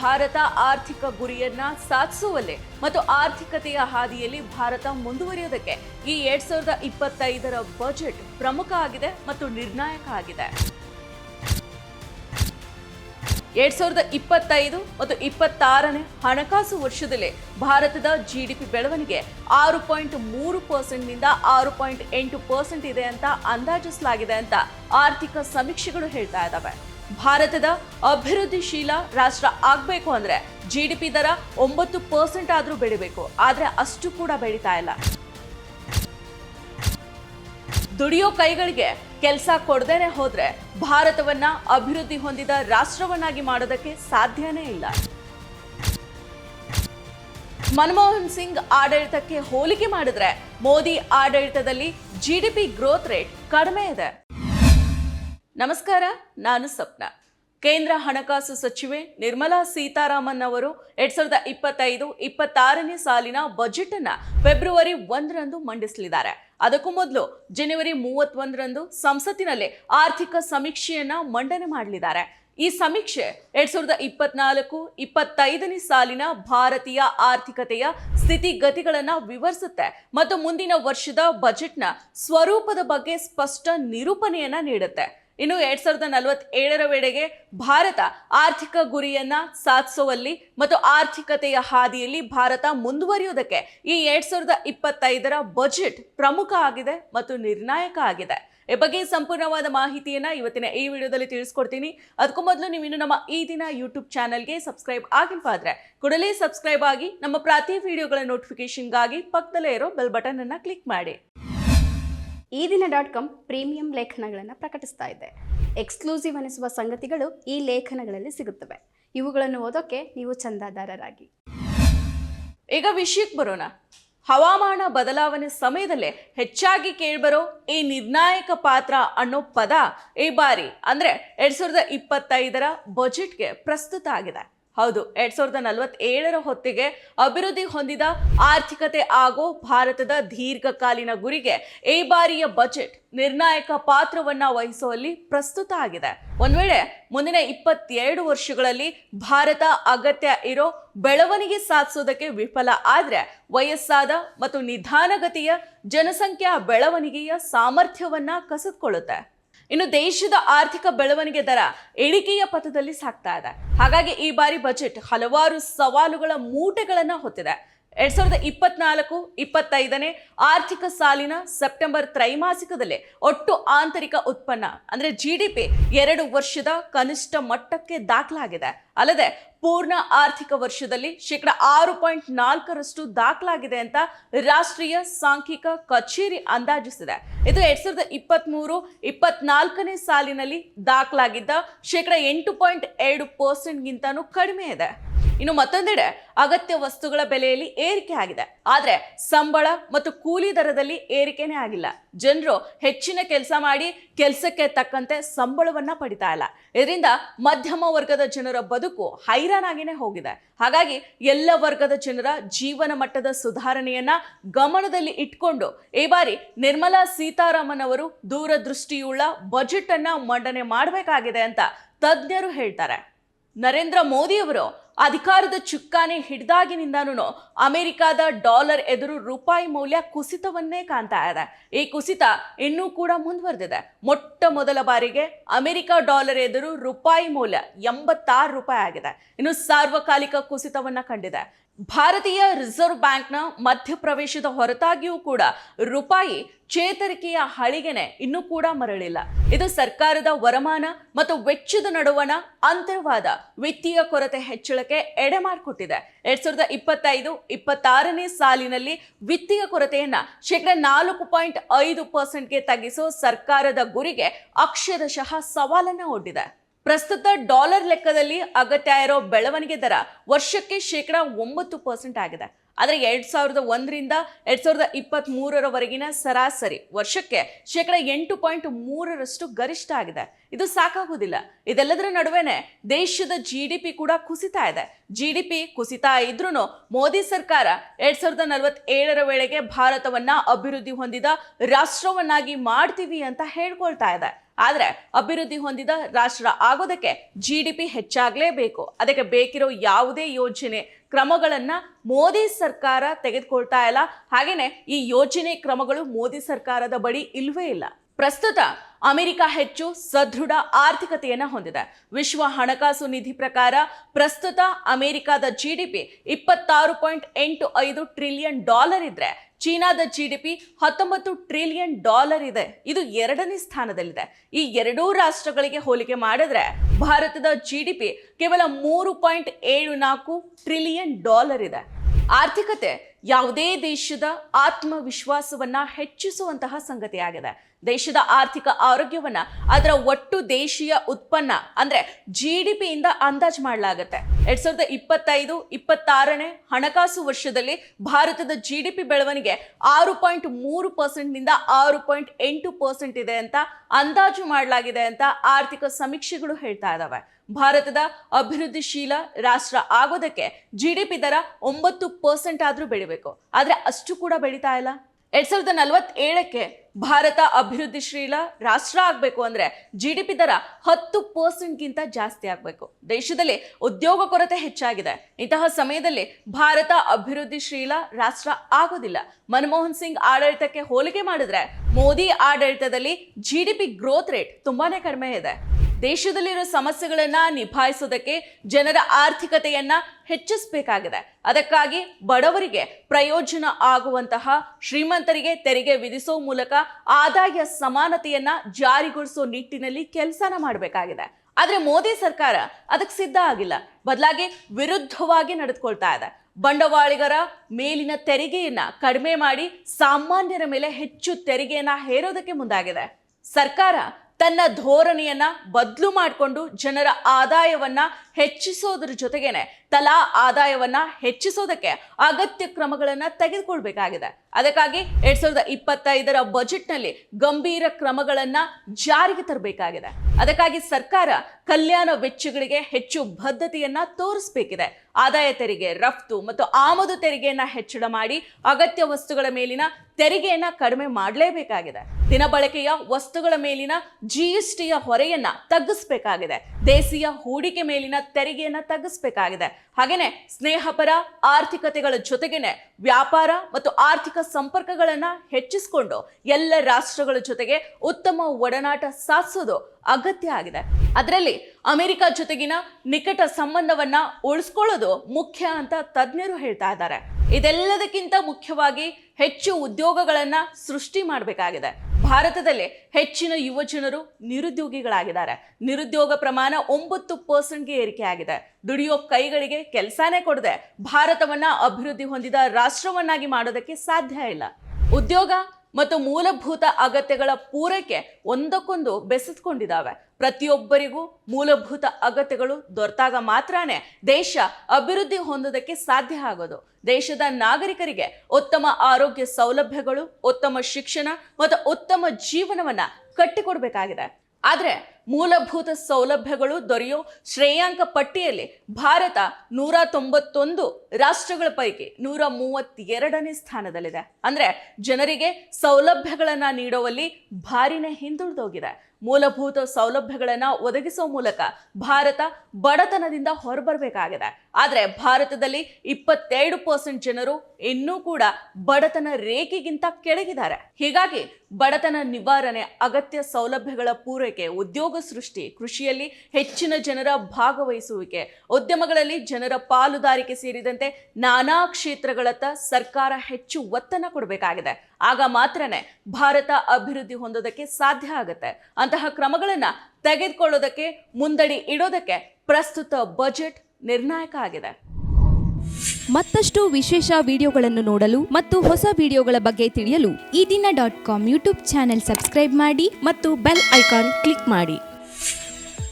ಭಾರತ ಆರ್ಥಿಕ ಗುರಿಯನ್ನ ಸಾಧಿಸುವಲ್ಲಿ ಮತ್ತು ಆರ್ಥಿಕತೆಯ ಹಾದಿಯಲ್ಲಿ ಭಾರತ ಮುಂದುವರಿಯೋದಕ್ಕೆ ಈ ಎರಡ್ ಸಾವಿರದ ಇಪ್ಪತ್ತೈದರ ಬಜೆಟ್ ಪ್ರಮುಖ ಆಗಿದೆ ಮತ್ತು ನಿರ್ಣಾಯಕ ಆಗಿದೆ. ಎರಡ್ ಸಾವಿರದ ಇಪ್ಪತ್ತೈದು ಮತ್ತು ಇಪ್ಪತ್ತಾರನೇ ಹಣಕಾಸು ವರ್ಷದಲ್ಲಿ ಭಾರತದ ಜಿಡಿಪಿ ಬೆಳವಣಿಗೆ ಆರು ಪಾಯಿಂಟ್ ಮೂರು ಪರ್ಸೆಂಟ್ನಿಂದ ಆರು ಪಾಯಿಂಟ್ ಎಂಟು ಪರ್ಸೆಂಟ್ ಇದೆ ಅಂತ ಅಂದಾಜಿಸಲಾಗಿದೆ ಅಂತ ಆರ್ಥಿಕ ಸಮೀಕ್ಷೆಗಳು ಹೇಳ್ತಾ ಇದ್ದಾವೆ. ಭಾರತದ ಅಭಿವೃದ್ಧಿಶೀಲ ರಾಷ್ಟ್ರ ಆಗಬೇಕು ಡಿ ಪಿ ದರ ಒಂಬತ್ತು ಪರ್ಸೆಂಟ್ ಆದರೂ ಬೆಳಿಬೇಕು. ಆದರೆ ಅಷ್ಟು ಕೂಡ ಬೆಳೀತಾ ಇಲ್ಲ. ದುಡಿಯೋ ಕೈಗಳಿಗೆ ಕೆಲಸ ಕೊಡದೇನೆ ಹೋದರೆ ಭಾರತವನ್ನ ಅಭಿವೃದ್ಧಿ ಹೊಂದಿದ ರಾಷ್ಟ್ರವನ್ನಾಗಿ ಮಾಡೋದಕ್ಕೆ ಸಾಧ್ಯನೇ ಇಲ್ಲ. ಮನಮೋಹನ್ ಸಿಂಗ್ ಆಡಳಿತಕ್ಕೆ ಹೋಲಿಕೆ ಮಾಡಿದ್ರೆ ಮೋದಿ ಆಡಳಿತದಲ್ಲಿ G D P growth rate ಕಡಿಮೆ ಇದೆ. ನಮಸ್ಕಾರ, ನಾನು ಸ್ವಪ್ನ. ಕೇಂದ್ರ ಹಣಕಾಸು ಸಚಿವೆ ನಿರ್ಮಲಾ ಸೀತಾರಾಮನ್ ಅವರು ಎರಡ್ ಸಾವಿರದ ಇಪ್ಪತ್ತೈದು, ಇಪ್ಪತ್ತಾರನೇ ಸಾಲಿನ ಬಜೆಟ್ ಅನ್ನ ಫೆಬ್ರವರಿ ಒಂದರಂದು ಮಂಡಿಸಲಿದ್ದಾರೆ. ಅದಕ್ಕೂ ಮೊದಲು ಜನವರಿ ಮೂವತ್ತೊಂದರಂದು ಸಂಸತ್ತಿನಲ್ಲಿ ಆರ್ಥಿಕ ಸಮೀಕ್ಷೆಯನ್ನ ಮಂಡನೆ ಮಾಡಲಿದ್ದಾರೆ. ಈ ಸಮೀಕ್ಷೆ ಎರಡ್ ಸಾವಿರದ ಇಪ್ಪತ್ನಾಲ್ಕು, ಇಪ್ಪತ್ತೈದನೇ ಸಾಲಿನ ಭಾರತೀಯ ಆರ್ಥಿಕತೆಯ ಸ್ಥಿತಿಗತಿಗಳನ್ನು ವಿವರಿಸುತ್ತೆ ಮತ್ತು ಮುಂದಿನ ವರ್ಷದ ಬಜೆಟ್ನ ಸ್ವರೂಪದ ಬಗ್ಗೆ ಸ್ಪಷ್ಟ ನಿರೂಪಣೆಯನ್ನ ನೀಡುತ್ತೆ. ಇನ್ನು ಎರಡ್ ಸಾವಿರದ ನಲವತ್ತೇಳರ ವೇಳೆಗೆ ಭಾರತ ಆರ್ಥಿಕ ಗುರಿಯನ್ನ ಸಾಧಿಸುವಲ್ಲಿ ಮತ್ತು ಆರ್ಥಿಕತೆಯ ಹಾದಿಯಲ್ಲಿ ಭಾರತ ಮುಂದುವರಿಯುವುದಕ್ಕೆ ಈ ಎರಡ್ ಸಾವಿರದ ಇಪ್ಪತ್ತೈದರ ಬಜೆಟ್ ಪ್ರಮುಖ ಆಗಿದೆ ಮತ್ತು ನಿರ್ಣಾಯಕ ಆಗಿದೆ. ಈ ಬಗ್ಗೆ ಸಂಪೂರ್ಣವಾದ ಮಾಹಿತಿಯನ್ನ ಇವತ್ತಿನ ಈ ವಿಡಿಯೋದಲ್ಲಿ ತಿಳಿಸ್ಕೊಡ್ತೀನಿ. ಅದಕ್ಕೂ ಮೊದಲು ನೀವು ಇನ್ನು ನಮ್ಮ ಈ ದಿನ ಯೂಟ್ಯೂಬ್ ಚಾನಲ್ಗೆ ಸಬ್ಸ್ಕ್ರೈಬ್ ಆಗಿಲ್ವಾದ್ರೆ ಕೂಡಲೇ ಸಬ್ಸ್ಕ್ರೈಬ್ ಆಗಿ ನಮ್ಮ ಪ್ರತಿ ವಿಡಿಯೋಗಳ ನೋಟಿಫಿಕೇಶನ್ಗಾಗಿ ಪಕ್ಕದಲ್ಲೇ ಇರೋ ಬೆಲ್ ಬಟನ್ ಅನ್ನ ಕ್ಲಿಕ್ ಮಾಡಿ. ಈ ದಿನ ಡಾಟ್ ಕಾಮ್ ಪ್ರೀಮಿಯಂ ಲೇಖನಗಳನ್ನು ಪ್ರಕಟಿಸ್ತಾ ಇದೆ. ಎಕ್ಸ್ಕ್ಲೂಸಿವ್ ಅನಿಸುವ ಸಂಗತಿಗಳು ಈ ಲೇಖನಗಳಲ್ಲಿ ಸಿಗುತ್ತವೆ. ಇವುಗಳನ್ನು ಓದೋಕೆ ನೀವು ಚಂದಾದಾರರಾಗಿ. ಈಗ ವಿಷಯಕ್ಕೆ ಬರೋಣ. ಹವಾಮಾನ ಬದಲಾವಣೆ ಸಮಯದಲ್ಲೇ ಹೆಚ್ಚಾಗಿ ಕೇಳಿಬರೋ ಈ ನಿರ್ಣಾಯಕ ಪಾತ್ರ ಅನ್ನೋ ಪದ ಈ ಬಾರಿ ಅಂದರೆ ಎರಡು ಸಾವಿರದ ಇಪ್ಪತ್ತೈದರ ಬಜೆಟ್ಗೆ ಪ್ರಸ್ತುತ ಆಗಿದೆ. ಹೌದು, ಎರಡ್ ಸಾವಿರದ ನಲವತ್ತೇಳರ ಹೊತ್ತಿಗೆ ಅಭಿವೃದ್ಧಿ ಹೊಂದಿದ ಆರ್ಥಿಕತೆ ಆಗೋ ಭಾರತದ ದೀರ್ಘಕಾಲೀನ ಗುರಿಗೆ ಈ ಬಾರಿಯ ಬಜೆಟ್ ನಿರ್ಣಾಯಕ ಪಾತ್ರವನ್ನ ವಹಿಸುವಲ್ಲಿ ಪ್ರಸ್ತುತ ಆಗಿದೆ. ಒಂದ್ ವೇಳೆ ಮುಂದಿನ ಇಪ್ಪತ್ತೆರಡು ವರ್ಷಗಳಲ್ಲಿ ಭಾರತ ಅಗತ್ಯ ಇರೋ ಬೆಳವಣಿಗೆ ಸಾಧಿಸೋದಕ್ಕೆ ವಿಫಲ ಆದ್ರೆ ವಯಸ್ಸಾದ ಮತ್ತು ನಿಧಾನಗತಿಯ ಜನಸಂಖ್ಯಾ ಬೆಳವಣಿಗೆಯ ಸಾಮರ್ಥ್ಯವನ್ನ ಕಸಿದುಕೊಳ್ಳುತ್ತೆ. ಇನ್ನು ದೇಶದ ಆರ್ಥಿಕ ಬೆಳವಣಿಗೆ ದರ ಇಳಿಕೆಯ ಪಥದಲ್ಲಿ ಸಾಗ್ತಾ ಇದೆ. ಹಾಗಾಗಿ ಈ ಬಾರಿ ಬಜೆಟ್ ಹಲವಾರು ಸವಾಲುಗಳ ಮೂಟೆಗಳನ್ನು ಹೊತ್ತಿದೆ. ಎರಡ್ ಸಾವಿರದ ಇಪ್ಪತ್ನಾಲ್ಕು, ಇಪ್ಪತ್ತೈದನೇ ಆರ್ಥಿಕ ಸಾಲಿನ ಸೆಪ್ಟೆಂಬರ್ ತ್ರೈಮಾಸಿಕದಲ್ಲೇ ಒಟ್ಟು ಆಂತರಿಕ ಉತ್ಪನ್ನ, ಅಂದ್ರೆ ಜಿ ಡಿ ಪಿ ಎರಡು ವರ್ಷದ ಕನಿಷ್ಠ ಮಟ್ಟಕ್ಕೆ ದಾಖಲಾಗಿದೆ. ಅಲ್ಲದೆ ಪೂರ್ಣ ಆರ್ಥಿಕ ವರ್ಷದಲ್ಲಿ ಶೇಕಡ ಆರು ಪಾಯಿಂಟ್ ನಾಲ್ಕರಷ್ಟು ದಾಖಲಾಗಿದೆ ಅಂತ ರಾಷ್ಟ್ರೀಯ ಸಾಂಖ್ಯಿಕ ಕಚೇರಿ ಅಂದಾಜಿಸಿದೆ. ಇದು ಎರಡ್ ಸಾವಿರದ ಇಪ್ಪತ್ತ್ಮೂರು ಇಪ್ಪತ್ನಾಲ್ಕನೇ ಸಾಲಿನಲ್ಲಿ ದಾಖಲಾಗಿದ್ದ ಶೇಕಡ ಎಂಟು ಪಾಯಿಂಟ್ ಎರಡು ಪರ್ಸೆಂಟ್ಗಿಂತನೂ ಕಡಿಮೆ ಇದೆ. ಇನ್ನು ಮತ್ತೊಂದೆಡೆ ಅಗತ್ಯ ವಸ್ತುಗಳ ಬೆಲೆಯಲ್ಲಿ ಏರಿಕೆ ಆಗಿದೆ. ಆದರೆ ಸಂಬಳ ಮತ್ತು ಕೂಲಿ ದರದಲ್ಲಿ ಏರಿಕೆನೇ ಆಗಿಲ್ಲ. ಜನರು ಹೆಚ್ಚಿನ ಕೆಲಸ ಮಾಡಿ ಕೆಲಸಕ್ಕೆ ತಕ್ಕಂತೆ ಸಂಬಳವನ್ನ ಪಡಿತಾ ಇಲ್ಲ. ಇದರಿಂದ ಮಧ್ಯಮ ವರ್ಗದ ಜನರ ಬದುಕು ಹೈರಾಣಾಗಿನೇ ಹೋಗಿದೆ. ಹಾಗಾಗಿ ಎಲ್ಲ ವರ್ಗದ ಜನರ ಜೀವನ ಮಟ್ಟದ ಸುಧಾರಣೆಯನ್ನ ಗಮನದಲ್ಲಿ ಇಟ್ಕೊಂಡು ಈ ಬಾರಿ ನಿರ್ಮಲಾ ಸೀತಾರಾಮನ್ ಅವರು ದೂರದೃಷ್ಟಿಯುಳ್ಳ ಬಜೆಟ್ ಅನ್ನ ಮಂಡನೆ ಮಾಡಬೇಕಾಗಿದೆ ಅಂತ ತಜ್ಞರು ಹೇಳ್ತಾರೆ. ನರೇಂದ್ರ ಮೋದಿ ಅವರು ಅಧಿಕಾರದ ಚುಕ್ಕಾನೆ ಹಿಡಿದಾಗಿನಿಂದನೂ ಅಮೆರಿಕಾದ ಡಾಲರ್ ಎದುರು ರೂಪಾಯಿ ಮೌಲ್ಯ ಕುಸಿತವನ್ನೇ ಕಾಣ್ತಾ ಇದೆ. ಈ ಕುಸಿತ ಇನ್ನೂ ಕೂಡ ಮುಂದುವರೆದಿದೆ. ಮೊಟ್ಟ ಮೊದಲ ಬಾರಿಗೆ ಅಮೆರಿಕ ಡಾಲರ್ ಎದುರು ರೂಪಾಯಿ ಮೌಲ್ಯ ಎಂಬತ್ತಾರು ರೂಪಾಯಿ ಆಗಿದೆ. ಇನ್ನು ಸಾರ್ವಕಾಲಿಕ ಕುಸಿತವನ್ನ ಕಂಡಿದೆ. ಭಾರತೀಯ ರಿಸರ್ವ್ ಬ್ಯಾಂಕ್ನ ಮಧ್ಯಪ್ರವೇಶದ ಹೊರತಾಗಿಯೂ ಕೂಡ ರೂಪಾಯಿ ಚೇತರಿಕೆಯ ಹಳಿಗೆನೆ ಇನ್ನೂ ಕೂಡ ಮರಳಿಲ್ಲ. ಇದು ಸರ್ಕಾರದ ವರಮಾನ ಮತ್ತು ವೆಚ್ಚದ ನಡುವಣ ಅಂತರವಾದ ವಿತ್ತೀಯ ಕೊರತೆ ಹೆಚ್ಚಳಕ್ಕೆ ಎಡೆ ಮಾಡಿಕೊಟ್ಟಿದೆ ಎರಡ್ ಸಾವಿರದ ಇಪ್ಪತ್ತೈದು, ಇಪ್ಪತ್ತಾರನೇ ಸಾಲಿನಲ್ಲಿ ವಿತ್ತೀಯ ಕೊರತೆಯನ್ನ ಶೇಕಡ ನಾಲ್ಕು ಪಾಯಿಂಟ್ ಐದು ಪರ್ಸೆಂಟ್ಗೆ ತಗ್ಗಿಸೋ ಸರ್ಕಾರದ ಗುರಿಗೆ ಅಕ್ಷರಶಃ ಸವಾಲನ್ನ ಒಡ್ಡಿದೆ. ಪ್ರಸ್ತುತ ಡಾಲರ್ ಲೆಕ್ಕದಲ್ಲಿ ಅಗತ್ಯ ಇರೋ ಬೆಳವಣಿಗೆ ದರ ವರ್ಷಕ್ಕೆ ಶೇಕಡ ಒಂಬತ್ತು ಪರ್ಸೆಂಟ್ ಆಗಿದೆ. ಆದರೆ ಎರಡ್ ಸಾವಿರದ ಒಂದರಿಂದ ಎರಡ್ ಸಾವಿರದ ಇಪ್ಪತ್ತ್ ಮೂರರವರೆಗಿನ ಸರಾಸರಿ ವರ್ಷಕ್ಕೆ ಶೇಕಡ ಎಂಟು ಪಾಯಿಂಟ್ ಮೂರರಷ್ಟು ಗರಿಷ್ಠ ಆಗಿದೆ. ಇದು ಸಾಕಾಗುವುದಿಲ್ಲ. ಇದೆಲ್ಲದರ ನಡುವೆನೆ ದೇಶದ ಜಿ ಡಿ ಪಿ ಕೂಡ ಕುಸಿತಾ ಇದೆ. ಜಿ ಡಿ ಪಿ ಕುಸಿತಾ ಇದ್ರೂ ಮೋದಿ ಸರ್ಕಾರ ಎರಡ್ ಸಾವಿರದ ನಲವತ್ತೇಳರ ವೇಳೆಗೆ ಭಾರತವನ್ನ ಅಭಿವೃದ್ಧಿ ಹೊಂದಿದ ರಾಷ್ಟ್ರವನ್ನಾಗಿ ಮಾಡ್ತೀವಿ ಅಂತ ಹೇಳ್ಕೊಳ್ತಾ ಇದೆ. ಆದ್ರೆ ಅಭಿವೃದ್ಧಿ ಹೊಂದಿದ ರಾಷ್ಟ್ರ ಆಗೋದಕ್ಕೆ ಜಿ ಡಿ ಪಿ ಹೆಚ್ಚಾಗಲೇಬೇಕು. ಅದಕ್ಕೆ ಬೇಕಿರೋ ಯಾವುದೇ ಯೋಜನೆ, ಕ್ರಮಗಳನ್ನು ಮೋದಿ ಸರ್ಕಾರ ತೆಗೆದುಕೊಳ್ತಾ ಇಲ್ಲ. ಹಾಗೆಯೇ ಈ ಯೋಜನೆ ಕ್ರಮಗಳು ಮೋದಿ ಸರ್ಕಾರದ ಬಳಿ ಇಲ್ವೇ ಇಲ್ಲ. ಪ್ರಸ್ತುತ ಅಮೆರಿಕ ಹೆಚ್ಚು ಸದೃಢ ಆರ್ಥಿಕತೆಯನ್ನು ಹೊಂದಿದೆ. ವಿಶ್ವ ಹಣಕಾಸು ನಿಧಿ ಪ್ರಕಾರ ಪ್ರಸ್ತುತ ಅಮೆರಿಕದ ಜಿ ಡಿ ಪಿ ಇಪ್ಪತ್ತಾರು ಪಾಯಿಂಟ್ ಎಂಟು ಐದು ಟ್ರಿಲಿಯನ್ ಡಾಲರ್ ಇದ್ರೆ ಚೀನಾದ ಜಿ ಡಿ ಪಿ ಹತ್ತೊಂಬತ್ತು ಟ್ರಿಲಿಯನ್ ಡಾಲರ್ ಇದೆ. ಇದು ಎರಡನೇ ಸ್ಥಾನದಲ್ಲಿದೆ. ಈ ಎರಡೂ ರಾಷ್ಟ್ರಗಳಿಗೆ ಹೋಲಿಕೆ ಮಾಡಿದ್ರೆ ಭಾರತದ ಜಿ ಡಿ ಪಿ ಕೇವಲ ಮೂರು ಪಾಯಿಂಟ್ ಏಳು ನಾಲ್ಕು ಟ್ರಿಲಿಯನ್ ಡಾಲರ್ ಇದೆ. ಆರ್ಥಿಕತೆ ಯಾವುದೇ ದೇಶದ ಆತ್ಮವಿಶ್ವಾಸವನ್ನ ಹೆಚ್ಚಿಸುವಂತಹ ಸಂಗತಿಯಾಗಿದೆ. ದೇಶದ ಆರ್ಥಿಕ ಆರೋಗ್ಯವನ್ನ, ಅದರ ಒಟ್ಟು ದೇಶೀಯ ಉತ್ಪನ್ನ, ಅಂದ್ರೆ ಜಿ ಡಿ ಪಿಯಿಂದ ಅಂದಾಜು ಮಾಡಲಾಗುತ್ತೆ. ಎರಡ್ ಸಾವಿರದ ಇಪ್ಪತ್ತೈದು, ಇಪ್ಪತ್ತಾರನೇ ಹಣಕಾಸು ವರ್ಷದಲ್ಲಿ ಭಾರತದ ಜಿ ಡಿ ಪಿ ಬೆಳವಣಿಗೆ ಆರು ಪಾಯಿಂಟ್ ಮೂರು ಪರ್ಸೆಂಟ್ನಿಂದ ಆರು ಪಾಯಿಂಟ್ ಎಂಟು ಪರ್ಸೆಂಟ್ ಇದೆ ಅಂತ ಅಂದಾಜು ಮಾಡಲಾಗಿದೆ ಅಂತ ಆರ್ಥಿಕ ಸಮೀಕ್ಷೆಗಳು ಹೇಳ್ತಾ ಇದ್ದಾವೆ ಭಾರತದ ಅಭಿವೃದ್ಧಿಶೀಲ ರಾಷ್ಟ್ರ ಆಗೋದಕ್ಕೆ ಜಿ ಡಿ ಪಿ ದರ ಒಂಬತ್ತು ಪರ್ಸೆಂಟ್ ಆದರೂ ಬೆಳಿಬೇಕು. ಆದರೆ ಅಷ್ಟು ಕೂಡ ಬೆಳೀತಾ ಇಲ್ಲ. ಎರಡ್ ಸಾವಿರದ ನಲವತ್ತೇಳಕ್ಕೆ ಭಾರತ ಅಭಿವೃದ್ಧಿಶೀಲ ರಾಷ್ಟ್ರ ಆಗಬೇಕು ಅಂದರೆ ಜಿ ಡಿ ಪಿ ದರ ಹತ್ತು ಪರ್ಸೆಂಟ್ಗಿಂತ ಜಾಸ್ತಿ ಆಗಬೇಕು. ದೇಶದಲ್ಲಿ ಉದ್ಯೋಗ ಕೊರತೆ ಹೆಚ್ಚಾಗಿದೆ. ಇಂತಹ ಸಮಯದಲ್ಲಿ ಭಾರತ ಅಭಿವೃದ್ಧಿಶೀಲ ರಾಷ್ಟ್ರ ಆಗೋದಿಲ್ಲ. ಮನಮೋಹನ್ ಸಿಂಗ್ ಆಡಳಿತಕ್ಕೆ ಹೋಲಿಕೆ ಮಾಡಿದ್ರೆ ಮೋದಿ ಆಡಳಿತದಲ್ಲಿ G D P growth rate ತುಂಬಾನೇ ಕಡಿಮೆ ಇದೆ. ದೇಶದಲ್ಲಿರೋ ಸಮಸ್ಯೆಗಳನ್ನ ನಿಭಾಯಿಸೋದಕ್ಕೆ ಜನರ ಆರ್ಥಿಕತೆಯನ್ನ ಹೆಚ್ಚಿಸಬೇಕಾಗಿದೆ. ಅದಕ್ಕಾಗಿ ಬಡವರಿಗೆ ಪ್ರಯೋಜನ ಆಗುವಂತಹ ಶ್ರೀಮಂತರಿಗೆ ತೆರಿಗೆ ವಿಧಿಸೋ ಮೂಲಕ ಆದಾಯ ಸಮಾನತೆಯನ್ನ ಜಾರಿಗೊಳಿಸೋ ನಿಟ್ಟಿನಲ್ಲಿ ಕೆಲಸನ ಮಾಡಬೇಕಾಗಿದೆ. ಆದರೆ ಮೋದಿ ಸರ್ಕಾರ ಅದಕ್ಕೆ ಸಿದ್ಧ ಆಗಿಲ್ಲ. ಬದಲಾಗಿ ವಿರುದ್ಧವಾಗಿ ನಡೆದುಕೊಳ್ತಾ ಇದೆ. ಬಂಡವಾಳಿಗರ ಮೇಲಿನ ತೆರಿಗೆಯನ್ನ ಕಡಿಮೆ ಮಾಡಿ ಸಾಮಾನ್ಯರ ಮೇಲೆ ಹೆಚ್ಚು ತೆರಿಗೆಯನ್ನ ಹೇರೋದಕ್ಕೆ ಮುಂದಾಗಿದೆ. ಸರ್ಕಾರ ತನ್ನ ಧೋರಣೆಯನ್ನ ಬದಲು ಮಾಡಿಕೊಂಡು ಜನರ ಆದಾಯವನ್ನ ಹೆಚ್ಚಿಸೋದ್ರ ಜೊತೆಗೇನೆ ತಲಾ ಆದಾಯವನ್ನ ಹೆಚ್ಚಿಸೋದಕ್ಕೆ ಅಗತ್ಯ ಕ್ರಮಗಳನ್ನ ತೆಗೆದುಕೊಳ್ಬೇಕಾಗಿದೆ. ಅದಕ್ಕಾಗಿ ಎರಡ್ ಸಾವಿರದ ಇಪ್ಪತ್ತೈದರ ಬಜೆಟ್ನಲ್ಲಿ ಗಂಭೀರ ಕ್ರಮಗಳನ್ನ ಜಾರಿಗೆ ತರಬೇಕಾಗಿದೆ. ಅದಕ್ಕಾಗಿ ಸರ್ಕಾರ ಕಲ್ಯಾಣ ವೆಚ್ಚಗಳಿಗೆ ಹೆಚ್ಚು ಬದ್ಧತೆಯನ್ನು ತೋರಿಸಬೇಕಿದೆ. ಆದಾಯ ತೆರಿಗೆ, ರಫ್ತು ಮತ್ತು ಆಮದು ತೆರಿಗೆಯನ್ನ ಹೆಚ್ಚಳ ಮಾಡಿ ಅಗತ್ಯ ವಸ್ತುಗಳ ಮೇಲಿನ ತೆರಿಗೆಯನ್ನ ಕಡಿಮೆ ಮಾಡಲೇಬೇಕಾಗಿದೆ. ದಿನಬಳಕೆಯ ವಸ್ತುಗಳ ಮೇಲಿನ ಜಿ ಎಸ್ ಟಿಯ ಹೊರೆಯನ್ನ ತಗ್ಗಿಸಬೇಕಾಗಿದೆ. ದೇಶೀಯ ಹೂಡಿಕೆ ಮೇಲಿನ ತೆರಿಗೆಯನ್ನ ತಗ್ಗಿಸಬೇಕಾಗಿದೆ. ಹಾಗೇನೆ ಸ್ನೇಹಪರ ಆರ್ಥಿಕತೆಗಳ ಜೊತೆಗೇನೆ ವ್ಯಾಪಾರ ಮತ್ತು ಆರ್ಥಿಕ ಸಂಪರ್ಕಗಳನ್ನ ಹೆಚ್ಚಿಸಿಕೊಂಡು ಎಲ್ಲ ರಾಷ್ಟ್ರಗಳ ಜೊತೆಗೆ ಉತ್ತಮ ಒಡನಾಟ ಸಾಧಿಸೋದು ಅಗತ್ಯ ಆಗಿದೆ. ಅದರಲ್ಲಿ ಅಮೆರಿಕ ಜೊತೆಗಿನ ನಿಕಟ ಸಂಬಂಧವನ್ನ ಉಳಿಸ್ಕೊಳ್ಳೋದು ಮುಖ್ಯ ಅಂತ ತಜ್ಞರು ಹೇಳ್ತಾ ಇದ್ದಾರೆ. ಇದೆಲ್ಲದಕ್ಕಿಂತ ಮುಖ್ಯವಾಗಿ ಹೆಚ್ಚು ಉದ್ಯೋಗಗಳನ್ನ ಸೃಷ್ಟಿ ಮಾಡಬೇಕಾಗಿದೆ. ಭಾರತದಲ್ಲಿ ಹೆಚ್ಚಿನ ಯುವ ಜನರು ನಿರುದ್ಯೋಗಿಗಳಾಗಿದ್ದಾರೆ. ನಿರುದ್ಯೋಗ ಪ್ರಮಾಣ ಒಂಬತ್ತು ಪರ್ಸೆಂಟ್ಗೆ ಏರಿಕೆ ಆಗಿದೆ. ದುಡಿಯೋ ಕೈಗಳಿಗೆ ಕೆಲಸನೇ ಕೊಡದೆ, ಭಾರತವನ್ನ ಅಭಿವೃದ್ಧಿ ಹೊಂದಿದ ರಾಷ್ಟ್ರವನ್ನಾಗಿ ಮಾಡೋದಕ್ಕೆ ಸಾಧ್ಯ ಇಲ್ಲ. ಉದ್ಯೋಗ ಮತ್ತು ಮೂಲಭೂತ ಅಗತ್ಯಗಳ ಪೂರೈಕೆ ಒಂದಕ್ಕೊಂದು ಬೆಸೆದುಕೊಂಡಿದ್ದಾವೆ. ಪ್ರತಿಯೊಬ್ಬರಿಗೂ ಮೂಲಭೂತ ಅಗತ್ಯಗಳು ದೊರೆತಾಗ ಮಾತ್ರನೇ ದೇಶ ಅಭಿವೃದ್ಧಿ ಹೊಂದೋದಕ್ಕೆ ಸಾಧ್ಯ ಆಗೋದು. ದೇಶದ ನಾಗರಿಕರಿಗೆ ಉತ್ತಮ ಆರೋಗ್ಯ ಸೌಲಭ್ಯಗಳು, ಉತ್ತಮ ಶಿಕ್ಷಣ ಮತ್ತು ಉತ್ತಮ ಜೀವನವನ್ನ ಕಟ್ಟಿಕೊಡ್ಬೇಕಾಗಿದೆ. ಆದ್ರೆ ಮೂಲಭೂತ ಸೌಲಭ್ಯಗಳು ದೊರೆಯೋ ಶ್ರೇಯಾಂಕ ಪಟ್ಟಿಯಲ್ಲಿ ಭಾರತ ನೂರ ತೊಂಬತ್ತೊಂದು ರಾಷ್ಟ್ರಗಳ ಪೈಕಿ ನೂರ ಮೂವತ್ತೆರಡನೇ ಸ್ಥಾನದಲ್ಲಿದೆ. ಅಂದರೆ ಜನರಿಗೆ ಸೌಲಭ್ಯಗಳನ್ನು ನೀಡುವಲ್ಲಿ ಭಾರಿನೇ ಹಿಂದುಳಿದೋಗಿದೆ. ಮೂಲಭೂತ ಸೌಲಭ್ಯಗಳನ್ನು ಒದಗಿಸುವ ಮೂಲಕ ಭಾರತ ಬಡತನದಿಂದ ಹೊರಬರಬೇಕಾಗಿದೆ. ಆದರೆ ಭಾರತದಲ್ಲಿ ಇಪ್ಪತ್ತೆರಡು ಪರ್ಸೆಂಟ್ ಜನರು ಇನ್ನೂ ಕೂಡ ಬಡತನ ರೇಖೆಗಿಂತ ಕೆಳಗಿದ್ದಾರೆ. ಹೀಗಾಗಿ ಬಡತನ ನಿವಾರಣೆ ಅಗತ್ಯ ಸೌಲಭ್ಯಗಳ ಪೂರೈಕೆ ಉದ್ಯೋಗ ಸೃಷ್ಟಿ, ಕೃಷಿಯಲ್ಲಿ ಹೆಚ್ಚಿನ ಜನರ ಭಾಗವಹಿಸುವಿಕೆ, ಉದ್ಯಮಗಳಲ್ಲಿ ಜನರ ಪಾಲುದಾರಿಕೆ ಸೇರಿದಂತೆ ನಾನಾ ಕ್ಷೇತ್ರಗಳತ್ತ ಸರ್ಕಾರ ಹೆಚ್ಚು ಒತ್ತನ್ನು ಕೊಡಬೇಕಾಗಿದೆ. ಆಗ ಮಾತ್ರನೇ ಭಾರತ ಅಭಿವೃದ್ಧಿ ಹೊಂದೋದಕ್ಕೆ ಸಾಧ್ಯ ಆಗುತ್ತೆ. ಅಂತಹ ಕ್ರಮಗಳನ್ನ ತೆಗೆದುಕೊಳ್ಳೋದಕ್ಕೆ, ಮುಂದಡಿ ಇಡೋದಕ್ಕೆ ಪ್ರಸ್ತುತ ಬಜೆಟ್ ನಿರ್ಣಾಯಕ ಆಗಿದೆ. ಮತ್ತಷ್ಟು ವಿಶೇಷ ವಿಡಿಯೋಗಳನ್ನು ನೋಡಲು ಮತ್ತು ಹೊಸ ವಿಡಿಯೋಗಳ ಬಗ್ಗೆ ತಿಳಿಯಲು Ee Dina dot com YouTube channel subscribe ಮಾಡಿ ಮತ್ತು ಬೆಲ್ ಐಕಾನ್ ಕ್ಲಿಕ್ ಮಾಡಿ.